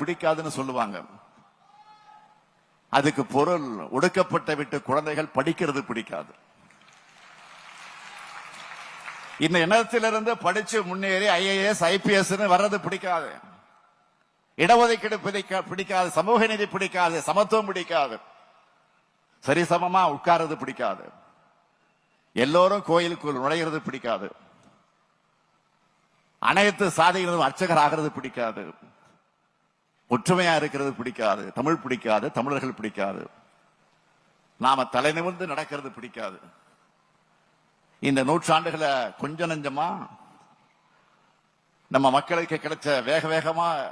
பிடிக்காதுன்னு சொல்லுவாங்க. அதுக்கு பொருள் ஒடுக்கப்பட்ட விட்டு குழந்தைகள் படிக்கிறது பிடிக்காது. இந்த இனத்திலிருந்து படிச்சு முன்னேறி ஐஏஎஸ் ஐபிஎஸ் வர்றது பிடிக்காது. இடஒதுக்கீடு பிடிக்கா பிடிக்காது சமூக நீதி பிடிக்காது சமத்துவம் பிடிக்காது. சரிசமமா உட்கார்றது பிடிக்காது. எல்லோரும் கோயிலுக்குள் நுழைகிறது பிடிக்காது. அனைத்து சாதிகளும் அர்ச்சகர் ஆகிறது பிடிக்காது. ஒற்றுமையா இருக்கிறது பிடிக்காது தமிழ் பிடிக்காது தமிழர்கள் பிடிக்காது. நாம தலை நிமிர்ந்து நடக்கிறது பிடிக்காது. இந்த நூற்றாண்டுகளை கொஞ்ச நஞ்சமா நம்ம மக்களுக்கு கிடைச்ச வேக வேகமா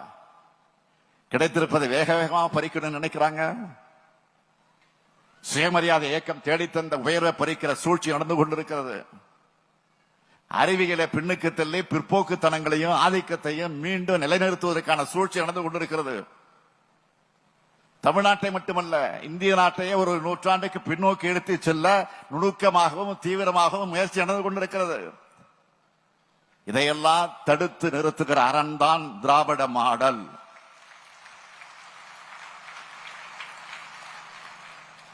கிடைத்திருப்பதை வேக வேகமா பறிக்கணும்னு நினைக்கிறாங்க? சுயமரியாதை இயக்கம் தேடித்தந்த உயர்வை பறிக்கிற சூழ்ச்சி நடந்து கொண்டிருக்கிறது. அறிவியலை பின்னுக்கு தள்ளி பிற்போக்குத்தனங்களையும் ஆதிக்கத்தையும் மீண்டும் நிலைநிறுத்துவதற்கான சூழ்ச்சி நடந்து கொண்டிருக்கிறது. தமிழ்நாட்டை மட்டுமல்ல இந்திய நாட்டையே ஒரு நூற்றாண்டுக்கு பின்னோக்கி எடுத்து செல்ல நுணுக்கமாகவும் தீவிரமாகவும் முயற்சி நடந்து கொண்டிருக்கிறது. இதையெல்லாம் தடுத்து நிறுத்துகிற அறன்தான் திராவிட மாடல்.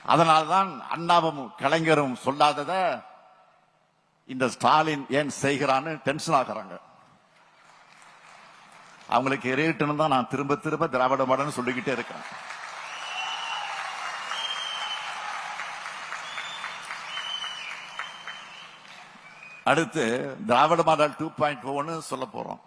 அதனால்தான் அண்ணாவும் கலைஞரும் சொல்லாததை இந்த ஸ்டாலின் ஏன் செய்கிறான்னு டென்ஷன் ஆகிறாங்க அவங்களுக்கு எரியட்டுன்னு தான் நான் திரும்ப திரும்ப திராவிட மாடல்னு சொல்லிக்கிட்டே இருக்கேன். அடுத்து திராவிட மாடல் டூ பாயிண்ட் சொல்ல போறோம்.